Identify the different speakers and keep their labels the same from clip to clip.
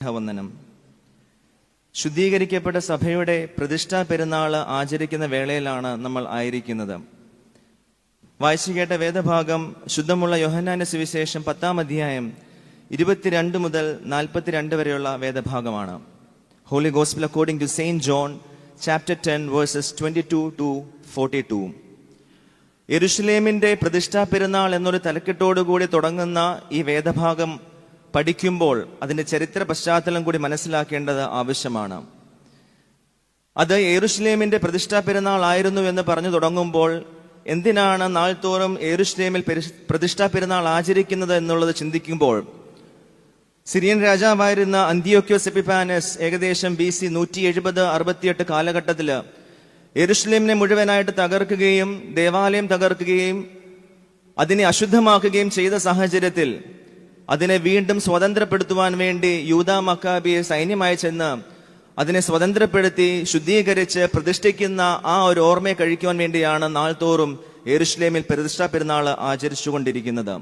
Speaker 1: വന്ദനം ശുദ്ധീകരിക്കപ്പെട്ട സഭയുടെ പ്രതിഷ്ഠാ പെരുന്നാൾ ആചരിക്കുന്ന വേളയിലാണ് നമ്മൾ ആയിരിക്കുന്നത്. വായിച്ചു കേട്ട വേദഭാഗം ശുദ്ധമുള്ള യോഹന്നാന്റെ സുവിശേഷം പത്താം അധ്യായം ഇരുപത്തിരണ്ട് മുതൽ നാൽപ്പത്തിരണ്ട് വരെയുള്ള വേദഭാഗമാണ്. Holy gospel according to saint John chapter ten verses twenty two to forty two എരുഷലേമിന്റെ പ്രതിഷ്ഠാ പെരുന്നാൾ എന്നൊരു തലക്കെട്ടോടുകൂടി തുടങ്ങുന്ന ഈ വേദഭാഗം പഠിക്കുമ്പോൾ അതിന്റെ ചരിത്ര പശ്ചാത്തലം കൂടി മനസ്സിലാക്കേണ്ടത് ആവശ്യമാണ്. അത് യെരുഷലേമിന്റെ പ്രതിഷ്ഠാ പെരുന്നാൾ ആയിരുന്നു എന്ന് പറഞ്ഞു തുടങ്ങുമ്പോൾ എന്തിനാണ് നാൾതോറും പെരിഷ്- പ്രതിഷ്ഠാ പെരുന്നാൾ ആചരിക്കുന്നത് എന്നുള്ളത് ചിന്തിക്കുമ്പോൾ സിറിയൻ രാജാവായിരുന്ന അന്തിയോക്യോസ് എപ്പിപ്പാനസ് ഏകദേശം ബി സി നൂറ്റി എഴുപത് അറുപത്തിയെട്ട് കാലഘട്ടത്തിൽ യെരുഷലേമിനെ മുഴുവനായിട്ട് തകർക്കുകയും ദേവാലയം തകർക്കുകയും അതിനെ അശുദ്ധമാക്കുകയും ചെയ്ത സാഹചര്യത്തിൽ അതിനെ വീണ്ടും സ്വതന്ത്രപ്പെടുത്തുവാൻ വേണ്ടി യൂത മക്കാബിയെ സൈന്യമായി ചെന്ന് അതിനെ സ്വതന്ത്രപ്പെടുത്തി ശുദ്ധീകരിച്ച് പ്രതിഷ്ഠിക്കുന്ന ആ ഒരു ഓർമ്മയെ കഴിക്കുവാൻ വേണ്ടിയാണ് നാൾതോറും എരുഷ്ലേമിൽ പ്രതിഷ്ഠാ പെരുന്നാൾ ആചരിച്ചുകൊണ്ടിരിക്കുന്നത്.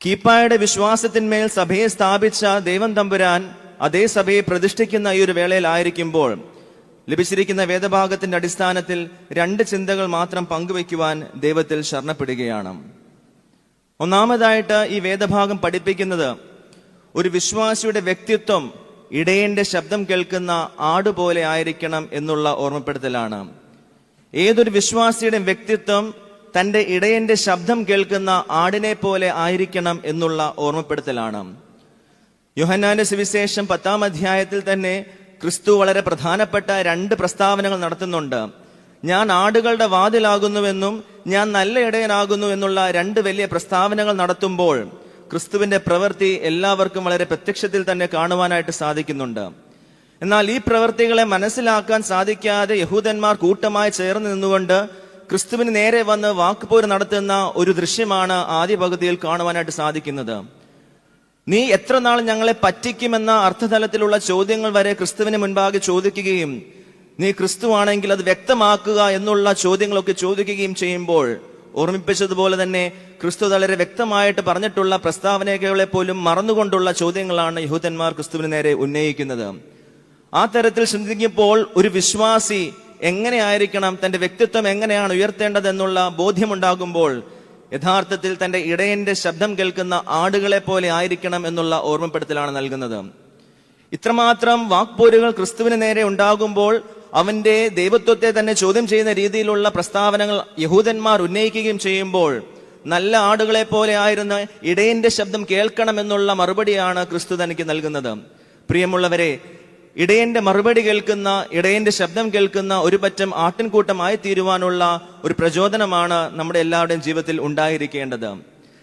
Speaker 1: കീപ്പായുടെ വിശ്വാസത്തിന്മേൽ സഭയെ സ്ഥാപിച്ച ദൈവം തമ്പുരാൻ അതേ സഭയെ പ്രതിഷ്ഠിക്കുന്ന ഈ ഒരു വേളയിലായിരിക്കുമ്പോൾ ലഭിച്ചിരിക്കുന്ന വേദഭാഗത്തിന്റെ അടിസ്ഥാനത്തിൽ രണ്ട് ചിന്തകൾ മാത്രം പങ്കുവയ്ക്കുവാൻ ദൈവത്തിൽ ശരണപ്പെടുകയാണ്. ഒന്നാമതായിട്ട് ഈ വേദഭാഗം പഠിപ്പിക്കുന്നത് ഒരു വിശ്വാസിയുടെ വ്യക്തിത്വം ഇടയന്റെ ശബ്ദം കേൾക്കുന്ന ആടുപോലെ ആയിരിക്കണം എന്നുള്ള ഓർമ്മപ്പെടുത്തലാണ്. ഏതൊരു വിശ്വാസിയുടെ വ്യക്തിത്വം തന്റെ ഇടയന്റെ ശബ്ദം കേൾക്കുന്ന ആടിനെ പോലെ ആയിരിക്കണം എന്നുള്ള ഓർമ്മപ്പെടുത്തലാണ്. യോഹന്നാന്റെ സുവിശേഷം പത്താം അധ്യായത്തിൽ തന്നെ ക്രിസ്തു വളരെ പ്രധാനപ്പെട്ട രണ്ട് പ്രസ്താവനകൾ നടത്തുന്നുണ്ട്. ഞാൻ ആടുകളുടെ വാതിലാകുന്നുവെന്നും ഞാൻ നല്ല ഇടയനാകുന്നു എന്നുള്ള രണ്ട് വലിയ പ്രസ്താവനകൾ നടത്തുമ്പോൾ ക്രിസ്തുവിന്റെ പ്രവൃത്തി എല്ലാവർക്കും വളരെ പ്രത്യക്ഷത്തിൽ തന്നെ കാണുവാനായിട്ട് സാധിക്കുന്നുണ്ട്. എന്നാൽ ഈ പ്രവൃത്തികളെ മനസ്സിലാക്കാൻ സാധിക്കാതെ യഹൂദന്മാർ കൂട്ടമായി ചേർന്ന് നിന്നുകൊണ്ട് ക്രിസ്തുവിന് നേരെ വന്ന് വാക്കുപോര് നടത്തുന്ന ഒരു ദൃശ്യമാണ് ആദ്യ പകുതിയിൽ കാണുവാനായിട്ട് സാധിക്കുന്നത്. നീ എത്ര നാൾ ഞങ്ങളെ പറ്റിക്കുമെന്ന അർത്ഥതലത്തിലുള്ള ചോദ്യങ്ങൾ വരെ ക്രിസ്തുവിന് മുൻപാകെ ചോദിക്കുകയും നീ ക്രിസ്തുവാണെങ്കിൽ അത് വ്യക്തമാക്കുക എന്നുള്ള ചോദ്യങ്ങളൊക്കെ ചോദിക്കുകയും ചെയ്യുമ്പോൾ ഓർമ്മിപ്പിച്ചതുപോലെ തന്നെ ക്രിസ്തു വളരെ വ്യക്തമായിട്ട് പറഞ്ഞിട്ടുള്ള പ്രസ്താവനകളെ പോലും മറന്നുകൊണ്ടുള്ള ചോദ്യങ്ങളാണ് യഹൂദന്മാർ ക്രിസ്തുവിന് നേരെ ഉന്നയിക്കുന്നത്. ആ തരത്തിൽ ചിന്തിക്കുമ്പോൾ ഒരു വിശ്വാസി എങ്ങനെയായിരിക്കണം തന്റെ വ്യക്തിത്വം എങ്ങനെയാണ് ഉയർത്തേണ്ടത് എന്നുള്ള ബോധ്യമുണ്ടാകുമ്പോൾ യഥാർത്ഥത്തിൽ തന്റെ ഇടയന്റെ ശബ്ദം കേൾക്കുന്ന ആടുകളെ പോലെ ആയിരിക്കണം എന്നുള്ള ഓർമ്മപ്പെടുത്തലാണ് നൽകുന്നത്. ഇത്രമാത്രം വാക്പോരുകൾ ക്രിസ്തുവിന് നേരെ ഉണ്ടാകുമ്പോൾ അവന്റെ ദൈവത്വത്തെ തന്നെ ചോദ്യം ചെയ്യുന്ന രീതിയിലുള്ള പ്രസ്താവനകൾ യഹൂദന്മാർ ഉന്നയിക്കുകയും ചെയ്യുമ്പോൾ നല്ല ആടുകളെ പോലെ ആയിരുന്ന ഇടയന്റെ ശബ്ദം കേൾക്കണമെന്നുള്ള മറുപടിയാണ് ക്രിസ്തു തനിക്ക് നൽകുന്നത്. പ്രിയമുള്ളവരെ ഇടയന്റെ മറുപടി കേൾക്കുന്ന ഇടയന്റെ ശബ്ദം കേൾക്കുന്ന ഒരു പറ്റം ആട്ടിൻകൂട്ടമായി തീരുവാനുള്ള ഒരു പ്രചോദനമാണ് നമ്മുടെ എല്ലാവരുടെയും ജീവിതത്തിൽ ഉണ്ടായിരിക്കേണ്ടത്.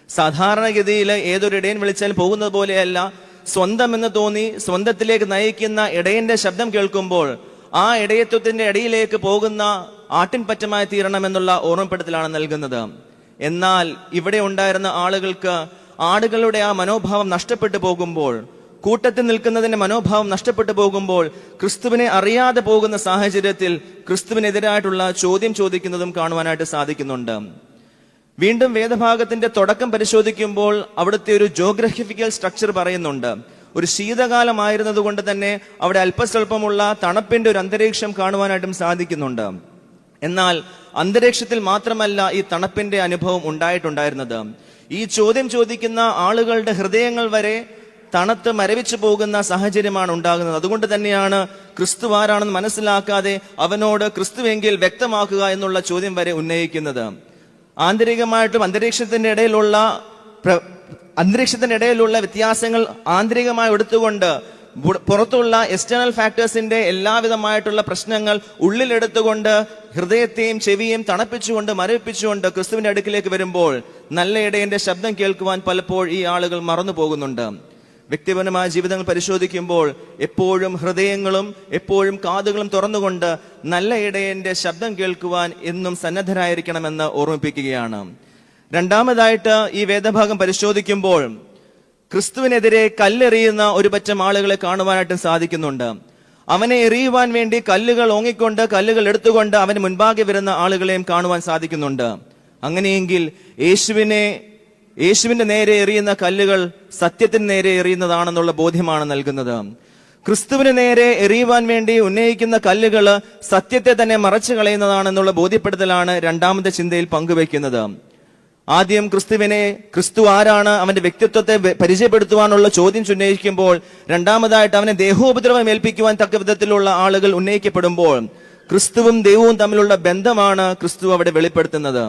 Speaker 1: സാധാരണഗതിയിൽ ഏതൊരു ഇടയൻ വിളിച്ചാൽ പോകുന്നത് പോലെയല്ല സ്വന്തം എന്ന് തോന്നി സ്വന്തത്തിലേക്ക് നയിക്കുന്ന ഇടയന്റെ ശബ്ദം കേൾക്കുമ്പോൾ ആ ഇടയത്വത്തിന്റെ ഇടയിലേക്ക് പോകുന്ന ആട്ടിൻപറ്റമായി തീരണമെന്നുള്ള ഓർമ്മപ്പെടുത്തലാണ് നൽകുന്നത്. എന്നാൽ ഇവിടെ ഉണ്ടായിരുന്ന ആളുകൾക്ക് ആടുകളുടെ ആ മനോഭാവം നഷ്ടപ്പെട്ടു പോകുമ്പോൾ കൂട്ടത്തിൽ നിൽക്കുന്നതിന്റെ മനോഭാവം നഷ്ടപ്പെട്ടു പോകുമ്പോൾ ക്രിസ്തുവിനെ അറിയാതെ പോകുന്ന സാഹചര്യത്തിൽ ക്രിസ്തുവിനെതിരായിട്ടുള്ള ചോദ്യം ചോദിക്കുന്നതും കാണുവാനായിട്ട് സാധിക്കുന്നുണ്ട്. വീണ്ടും വേദഭാഗത്തിന്റെ തുടക്കം പരിശോധിക്കുമ്പോൾ അവിടുത്തെ ഒരു ജോഗ്രഫിക്കൽ സ്ട്രക്ചർ പറയുന്നുണ്ട്. ഒരു ശീതകാലമായിരുന്നത് കൊണ്ട് തന്നെ അവിടെ അല്പസ്വല്പമുള്ള തണുപ്പിന്റെ ഒരു അന്തരീക്ഷം കാണുവാനായിട്ടും സാധിക്കുന്നുണ്ട്. എന്നാൽ അന്തരീക്ഷത്തിൽ മാത്രമല്ല ഈ തണുപ്പിന്റെ അനുഭവം ഉണ്ടായിട്ടുണ്ടായിരുന്നത്. ഈ ചോദ്യം ചോദിക്കുന്ന ആളുകളുടെ ഹൃദയങ്ങൾ വരെ തണുത്ത് മരവിച്ചു പോകുന്ന സാഹചര്യമാണ് ഉണ്ടാകുന്നത്. അതുകൊണ്ട് തന്നെയാണ് ക്രിസ്തു ആരാണെന്ന് മനസ്സിലാക്കാതെ അവനോട് ക്രിസ്തുവെങ്കിൽ വ്യക്തമാക്കുക എന്നുള്ള ചോദ്യം വരെ ഉന്നയിക്കുന്നത്. ആന്തരികമായിട്ടും അന്തരീക്ഷത്തിന്റെ ഇടയിലുള്ള ഇടയിലുള്ള വ്യത്യാസങ്ങൾ ആന്തരികമായി എടുത്തുകൊണ്ട് പുറത്തുള്ള എക്സ്റ്റേണൽ ഫാക്ടേഴ്സിന്റെ എല്ലാവിധമായിട്ടുള്ള പ്രശ്നങ്ങൾ ഉള്ളിലെടുത്തുകൊണ്ട് ഹൃദയത്തെയും ചെവിയും തണുപ്പിച്ചുകൊണ്ട് മരവിപ്പിച്ചുകൊണ്ട് ക്രിസ്തുവിന്റെ അടുക്കിലേക്ക് വരുമ്പോൾ നല്ല ഇടയന്റെ ശബ്ദം കേൾക്കുവാൻ പലപ്പോൾ ഈ ആളുകൾ മറന്നു പോകുന്നുണ്ട്. വ്യക്തിപരമായ ജീവിതങ്ങൾ പരിശോധിക്കുമ്പോൾ എപ്പോഴും ഹൃദയങ്ങളും എപ്പോഴും കാതുകളും തുറന്നുകൊണ്ട് നല്ല ഇടയന്റെ ശബ്ദം കേൾക്കുവാൻ എന്നും സന്നദ്ധരായിരിക്കണമെന്ന് ഓർമ്മിപ്പിക്കുകയാണ്. രണ്ടാമതായിട്ട് ഈ വേദഭാഗം പരിശോധിക്കുമ്പോൾ ക്രിസ്തുവിനെതിരെ കല്ലെറിയുന്ന ഒരു പറ്റം ആളുകളെ കാണുവാനായിട്ട് സാധിക്കുന്നുണ്ട്. അവനെ എറിയുവാൻ വേണ്ടി കല്ലുകൾ ഓങ്ങിക്കൊണ്ട് കല്ലുകൾ എടുത്തുകൊണ്ട് അവന് മുൻപാകെ വരുന്ന ആളുകളെയും കാണുവാൻ സാധിക്കുന്നുണ്ട്. അങ്ങനെയെങ്കിൽ യേശുവിനെ യേശുവിന്റെ നേരെ എറിയുന്ന കല്ലുകൾ സത്യത്തിന് നേരെ എറിയുന്നതാണെന്നുള്ള ബോധ്യമാണ് നൽകുന്നത്. ക്രിസ്തുവിന് നേരെ എറിയുവാൻ വേണ്ടി ഉന്നയിക്കുന്ന കല്ലുകൾ സത്യത്തെ തന്നെ മറച്ചു കളയുന്നതാണെന്നുള്ള ബോധ്യപ്പെടുത്തലാണ് രണ്ടാമത്തെ ചിന്തയിൽ പങ്കുവെക്കുന്നത് ആദ്യം ക്രിസ്തുവിനെ ക്രിസ്തു ആരാണ് അവന്റെ വ്യക്തിത്വത്തെ പരിചയപ്പെടുത്തുവാനുള്ള ചോദ്യം ഉന്നയിക്കുമ്പോൾ രണ്ടാമതായിട്ട് അവനെ ദേഹോപദ്രവം ഏൽപ്പിക്കുവാൻ തക്ക വിധത്തിലുള്ള ആളുകൾ ഉന്നയിക്കപ്പെടുമ്പോൾ ക്രിസ്തുവും ദൈവവും തമ്മിലുള്ള ബന്ധമാണ് ക്രിസ്തു അവിടെ വെളിപ്പെടുത്തുന്നത്.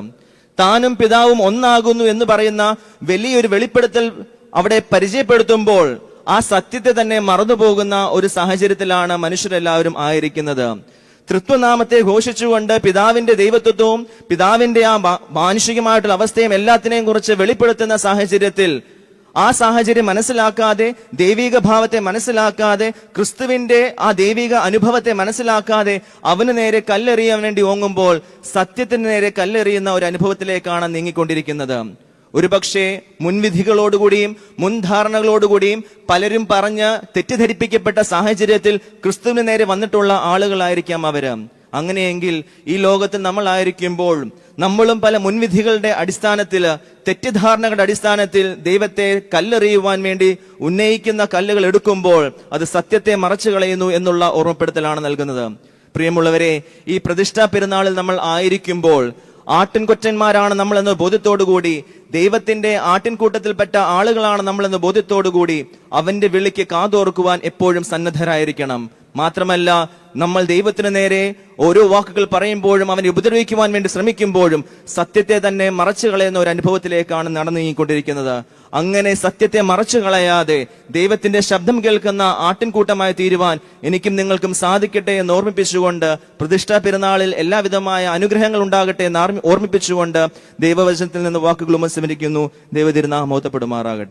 Speaker 1: താനും പിതാവും ഒന്നാകുന്നു എന്ന് പറയുന്ന വലിയൊരു വെളിപ്പെടുത്തൽ അവിടെ പരിചയപ്പെടുത്തുമ്പോൾ ആ സത്യത്തെ തന്നെ മറന്നുപോകുന്ന ഒരു സാഹചര്യത്തിലാണ് മനുഷ്യരെല്ലാവരും ആയിരിക്കുന്നത്. തൃത്വനാമത്തെ ഘോഷിച്ചുകൊണ്ട് പിതാവിന്റെ ദൈവത്വവും പിതാവിന്റെ ആ മാനുഷികമായിട്ടുള്ള അവസ്ഥയും എല്ലാത്തിനെയും കുറിച്ച് വെളിപ്പെടുത്തുന്ന സാഹചര്യത്തിൽ ആ സാഹചര്യം മനസ്സിലാക്കാതെ ദൈവിക ഭാവത്തെ മനസ്സിലാക്കാതെ ക്രിസ്തുവിന്റെ ആ ദൈവിക അനുഭവത്തെ മനസ്സിലാക്കാതെ അവന് നേരെ കല്ലെറിയാൻ വേണ്ടി ഓങ്ങുമ്പോൾ സത്യത്തിന് നേരെ കല്ലെറിയുന്ന ഒരു അനുഭവത്തിലേക്കാണ് നീങ്ങിക്കൊണ്ടിരിക്കുന്നത്. ഒരുപക്ഷെ മുൻവിധികളോടുകൂടിയും മുൻധാരണകളോടുകൂടിയും പലരും പറഞ്ഞ് തെറ്റിദ്ധരിപ്പിക്കപ്പെട്ട സാഹചര്യത്തിൽ ക്രിസ്തുവിന് നേരെ വന്നിട്ടുള്ള ആളുകളായിരിക്കാം അവർ. അങ്ങനെയെങ്കിൽ ഈ ലോകത്ത് നമ്മളായിരിക്കുമ്പോൾ നമ്മളും പല മുൻവിധികളുടെ അടിസ്ഥാനത്തിൽ തെറ്റിദ്ധാരണകളുടെ അടിസ്ഥാനത്തിൽ ദൈവത്തെ കല്ലെറിയുവാൻ വേണ്ടി ഉന്നയിക്കുന്ന കല്ലുകൾ എടുക്കുമ്പോൾ അത് സത്യത്തെ മറച്ചു കളയുന്നു എന്നുള്ള ഓർമ്മപ്പെടുത്തലാണ് നൽകുന്നത്. പ്രിയമുള്ളവരെ ഈ പ്രതിഷ്ഠാ പെരുന്നാളിൽ നമ്മൾ ആയിരിക്കുമ്പോൾ ആട്ടിൻകൊറ്റന്മാരാണ് നമ്മൾ എന്ന ബോധ്യത്തോടുകൂടി ദൈവത്തിന്റെ ആട്ടിൻകൂട്ടത്തിൽപ്പെട്ട ആളുകളാണ് നമ്മളെന്ന ബോധ്യത്തോടുകൂടി അവന്റെ വിളിക്ക് കാതോർക്കുവാൻ എപ്പോഴും സന്നദ്ധരായിരിക്കണം. മാത്രമല്ല നമ്മൾ ദൈവത്തിന് നേരെ ഓരോ വാക്കുകൾ പറയുമ്പോഴും അവനെ ഉപദ്രവിക്കുവാൻ വേണ്ടി ശ്രമിക്കുമ്പോഴും സത്യത്തെ തന്നെ മറച്ചു കളയുന്ന ഒരു അനുഭവത്തിലേക്കാണ് നടന്നുകൊണ്ടിരിക്കുന്നത് അങ്ങനെ സത്യത്തെ മറച്ചു കളയാതെ ദൈവത്തിന്റെ ശബ്ദം കേൾക്കുന്ന ആട്ടിൻകൂട്ടമായി തീരുവാൻ എനിക്കും നിങ്ങൾക്കും സാധിക്കട്ടെ എന്ന് ഓർമ്മിപ്പിച്ചുകൊണ്ട് പ്രതിഷ്ഠാ പെരുന്നാളിൽ എല്ലാവിധമായ അനുഗ്രഹങ്ങൾ ഉണ്ടാകട്ടെ എന്ന് ഓർമ്മിപ്പിച്ചുകൊണ്ട് ദൈവവചനത്തിൽ നിന്ന് വാക്കുകൾ ഉപസ്മരിക്കുന്നു ദൈവതിരുനാമോത്തപ്പെടുമാറാകട്ടെ